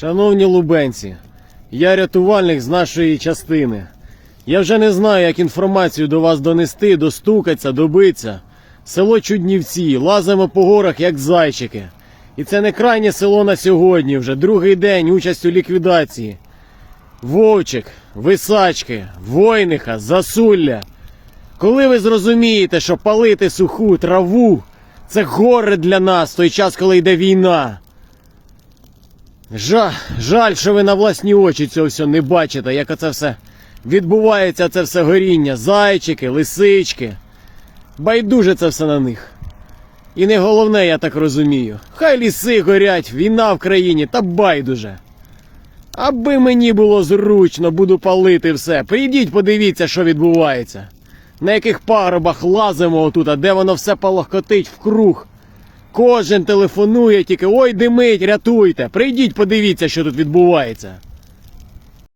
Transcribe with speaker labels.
Speaker 1: Шановні лубенці, я рятувальник з нашої частини. Я вже не знаю, як інформацію до вас донести, достукатися, добитися. Село Чуднівці, лазимо по горах, як зайчики. І це не крайнє село на сьогодні, вже другий день участь у ліквідації. Вовчик, Висачки, Войниха, Засулля. Коли ви зрозумієте, що палити суху траву це горе для нас в той час, коли йде війна. Жаль, жаль, що ви на власні очі цього всього не бачите, як оце все відбувається, це все горіння, зайчики, лисички. Байдуже це все на них. І не головне, я так розумію. Хай ліси горять, війна в країні, та байдуже. Аби мені було зручно, буду палити все. Прийдіть, подивіться, що відбувається. На яких пагорбах лазимо отут, а де воно все палахкотить вкруг. Кожен телефонує тільки ой, димить, рятуйте. Прийдіть, подивіться, що тут відбувається.